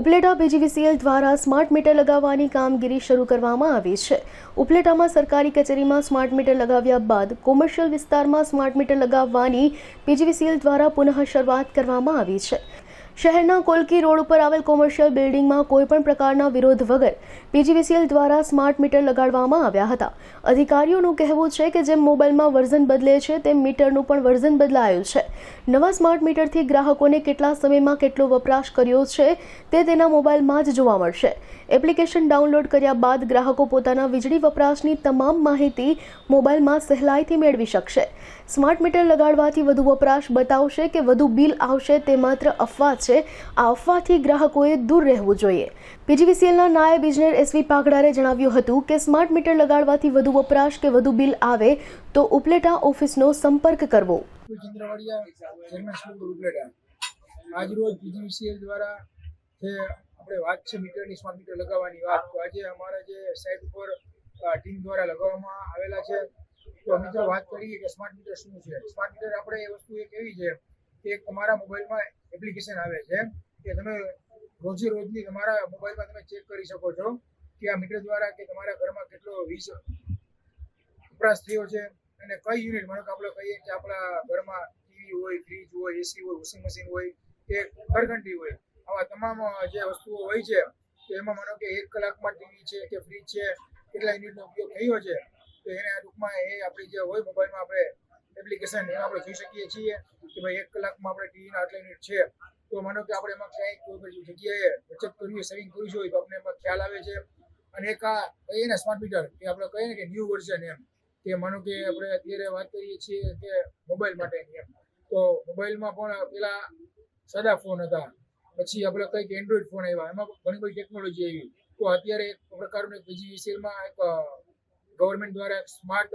Upleta PGVCL દ્વારા smart meter લગાવવાની કામગીરી શરૂ કરવામાં આવી છે. ઉપલેટામાં સરકારી કચેરીમાં સ્માર્ટ મીટર લગાવ્યા બાદ કોમર્શિયલ વિસ્તારમાં સ્માર્ટ મીટર લગાવવાની પીજીવીસીએલ દ્વારા પુનઃ શરૂઆત કરવામાં આવી છે. શહેરના કોલકી રોડ ઉપર આવેલ કોમર્શિયલ બિલ્ડિંગમાં કોઈપણ પ્રકારના વિરોધ વગર પીજીવીસીએલ દ્વારા સ્માર્ટ મીટર લગાડવામાં આવ્યા હતા. અધિકારીઓનું કહેવું છે કે જેમ મોબાઈલમાં વર્ઝન બદલે છે, તેમ મીટરનું પણ વર્ઝન બદલાયું છે. નવા સ્માર્ટ મીટરથી ગ્રાહકોને કેટલા સમયમાં કેટલો વપરાશ કર્યો છે, તે તેના મોબાઈલમાં જ જોવા મળશે. એપ્લિકેશન ડાઉનલોડ કર્યા બાદ ગ્રાહકો પોતાના વીજળી વપરાશની તમામ માહિતી મોબાઈલમાં સહેલાઈથી મેળવી શકશે. સ્માર્ટ મીટર લગાડવાથી વધુ વપરાશ બતાવશે કે વધુ બિલ આવશે તે માત્ર અફવા છે. આ અફવાથી ગ્રાહકોએ દૂર રહેવું જોઈએ. પીજીવીસીએલના નાયબ ઇજનેર એસવી પાગડારે જણાવ્યું હતું કે, સ્માર્ટ મીટર લગાડવાથી વધુ વપરાશ કે વધુ બિલ આવે, તો ઉપલેટા ઓફિસનો સંપર્ક કરવો. આજરોજ પીજીવીસીએલ દ્વારા જે આપણે વાત છે મીટરની, સ્માર્ટ મીટર લગાવવાની વાત, તો આજે અમારા જે સાઇટ ઉપર ટીમ દ્વારા લગાવવામાં આવેલા છે. તો મિત્રો વાત કરીએ કે સ્માર્ટ મીટર શું છે? સ્માર્ટ મીટર આપણે એ વસ્તુ એક એવી છે કે તમારા મોબાઈલમાં એપ્લિકેશન આવે છે, કે તમે રોજે રોજની તમારા મોબાઈલમાં તમે ચેક કરી શકો છો કે આ મીટર દ્વારા કે તમારા ઘરમાં કેટલો વીજ વપરાશ થયો છે અને કઈ યુનિટ માનો કે આપણે કહીએ કે આપણા ઘરમાં ટીવી હોય ફ્રીજ હોય એસી હોય વોશિંગ મશીન હોય કે ઘરઘંટી હોય, આવા તમામ જે વસ્તુઓ હોય છે એમાં માનો કે એક કલાકમાં ટીવી છે કે ફ્રીજ છે, કેટલા યુનિટનો ઉપયોગ થયો છે, તો એને ટૂંકમાં એ આપણી જે હોય મોબાઈલમાં આપણે એપ્લિકેશન એમાં આપણે જોઈ શકીએ છીએ કે ભાઈ એક કલાકમાં આપણે ટીવીના આટલા યુનિટ છે. તો માનો કે આપણે એમાં ક્યાંય કોઈ જગ્યાએ બચત કરવી સેવિંગ કરવી હોય તો આપણે એમાં ખ્યાલ આવે છે. અને એક આ કહીએ ને સ્માર્ટ મીટર કે આપણે કહીએ ને કે ન્યૂ વર્ઝન એમ. કે માનો કે આપણે અત્યારે વાત કરીએ છીએ કે મોબાઈલ માટેની એમ. તો મોબાઈલમાં પણ પેલા સાદા ફોન હતા. પછી આપણે કઈ કે એન્ડ્રોઈડ ફોન આવ્યા. એમાં ઘણી બધી ટેકનોલોજી આવી. તો અત્યારે એક પ્રકારનું બીજી વિષયમાં એક ગવર્મેન્ટ દ્વારા એક સ્માર્ટ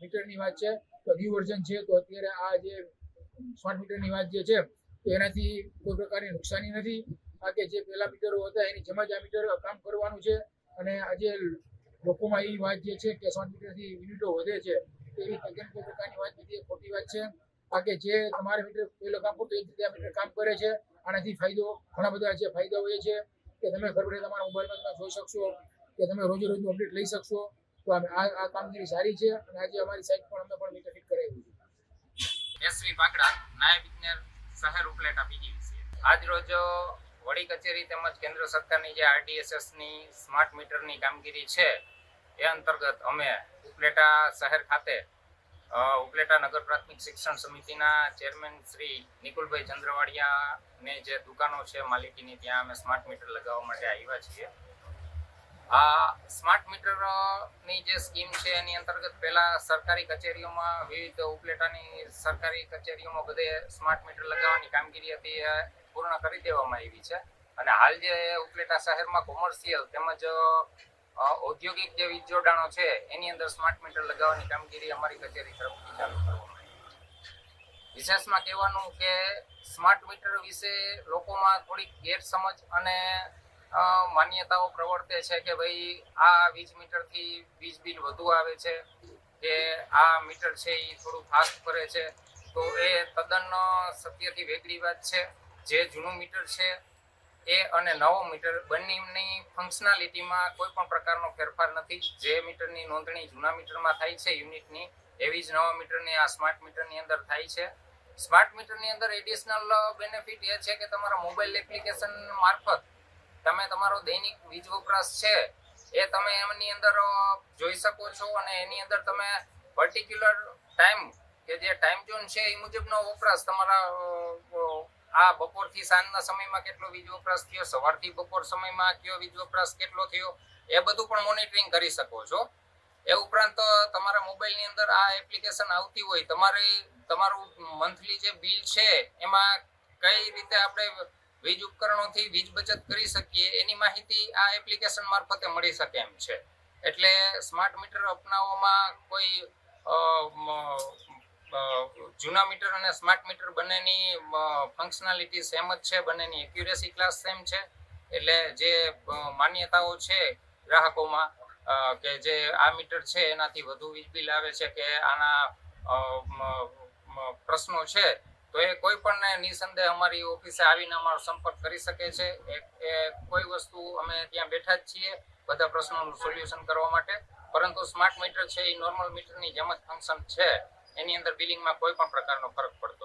મીટરની વાત છે. તો ન્યુ વર્ઝન છે, તો અત્યારે આ જે સ્માર્ટ મીટરની વાત જે છે, તો એનાથી કોઈ પ્રકારની નુકસાની નથી. આ કે જે પહેલા મીટરો હતા, એની જેમ જ આ મીટર કામ કરવાનું છે. અને આજે લોકોમાં એવી વાત જે છે કે સ્માર્ટ મીટરથી યુનિટો વધે છે એવી તદ્દન કોઈ પ્રકારની વાત નથી. ખોટી વાત છે. આ કે જે તમારે મીટર પહેલો કામ કરતું એ જ મીટર કામ કરે છે. આનાથી ફાયદો, ઘણા બધા છે ફાયદાઓ એ છે, કે તમે ઘર બેઠા તમારા મોબાઈલમાં તમે જોઈ શકશો, કે તમે રોજે રોજનું અપડેટ લઈ શકશો. તો આ આ કામગીરી સારી છે અને આજે અમારી સાઇટ પણ અમે પણ વિકસિત કરાવી છે એસવી પાકડા નાયબ ઇજનેર, શહેર ઉપલેટા પીજીવીસી આજ રોજ વડી કચેરી તેમજ કેન્દ્ર સરકારની જે આરડીએસએસની સ્માર્ટ મીટરની કામગીરી છે, એ અંતર્ગત અમે ઉપલેટા શહેર ખાતે ઉપલેટા નગર પ્રાથમિક શિક્ષણ સમિતિના ચેરમેન શ્રી નિકુલભાઈ ચંદ્રવાડિયાને જે દુકાનો છે માલિકીની, ત્યાં અમે સ્માર્ટ મીટર લગાવવા માટે આવ્યા છીએ. આ સ્માર્ટ મીટરની જે સ્કીમ છે, એની અંતર્ગત પહેલા સરકારી કચેરીઓમાં વિવિધ ઉપલેટાની સરકારી કચેરીઓમાં બધે સ્માર્ટ મીટર લગાવવાની કામગીરી હતી, એ પૂર્ણ કરી દેવામાં આવી છે. અને હાલ જે ઉપલેટા શહેરમાં કોમર્શિયલ તેમજ ઔદ્યોગિક જે વીજ જોડાણો છે, એની અંદર સ્માર્ટ મીટર લગાવવાની કામગીરી અમારી કચેરી તરફથી ચાલુ કરવામાં આવી વિશેષમાં કહેવાનું કે સ્માર્ટ મીટર વિશે લોકોમાં થોડીક ગેરસમજ અને માન્યતાઓ પ્રવર્તે છે કે ભાઈ આ વીજ મીટરથી વીજ બિલ વધુ આવે છે, કે આ મીટર છે એ થોડું ફાસ્ટ કરે છે. તો એ તદ્દન સત્યથી વેગળી વાત છે. જે જૂનું મીટર છે એ અને નવો મીટર બંનેની ફંક્શનાલિટીમાં કોઈ પણ પ્રકારનો ફેરફાર નથી. જે મીટરની નોંધણી જૂના મીટરમાં થાય છે યુનિટની, એવી જ નવા મીટરની આ સ્માર્ટ મીટરની અંદર થાય છે. સ્માર્ટ મીટરની અંદર એડિશનલ બેનિફિટ એ છે કે તમારા મોબાઈલ એપ્લિકેશન મારફત તમે તમારો દૈનિક વીજ વપરાશ છે, એ તમે એમની અંદર જોઈ શકો છો અને એની અંદર તમે પર્ટિક્યુલર ટાઈમ કે જે ટાઈમ ઝોન છે, એ મુજબનો વપરાશ તમારા આ બપોરથી સાંજના સમયમાં કેટલો વીજ વપરાશ થયો, સવારથી બપોર સમયમાં કયો વીજ વપરાશ કેટલો થયો, એ બધું પણ મોનિટરિંગ કરી શકો છો. એ ઉપરાંત તમારા મોબાઈલની અંદર આ એપ્લિકેશન આવતી હોય, તમારે તમારું મંથલી જે બિલ છે, એમાં કઈ રીતે આપણે વીજ ઉપકરણોથી વીજ બચત કરી શકીએ, એની માહિતી આ એપ્લિકેશન મારફતે મળી શકે એમ છે. એટલે સ્માર્ટ મીટર અપનાવવામાં કોઈ જૂના મીટર અને સ્માર્ટ મીટર બંનેની ફંક્શનાલિટી સેમ જ છે, બંનેની એક્યુરેસી ક્લાસ સેમ છે. એટલે જે માન્યતાઓ છે ગ્રાહકોમાં કે જે આ મીટર છે એનાથી વધુ વીજ બિલ આવે છે કે આના પ્રશ્નો છે તો એ કોઈ પણ નિસંદેહ અમારી ઓફિસે આવીને અમારો સંપર્ક કરી શકે છે. એ કોઈ વસ્તુ અમે ત્યાં બેઠા જ છીએ બધા પ્રશ્નોનું સોલ્યુશન કરવા માટે. પરંતુ સ્માર્ટ મીટર છે એ નોર્મલ મીટરની જેમ જ ફંક્શન છે. એની અંદર બિલિંગમાં કોઈ પણ પ્રકારનો ફરક પડતો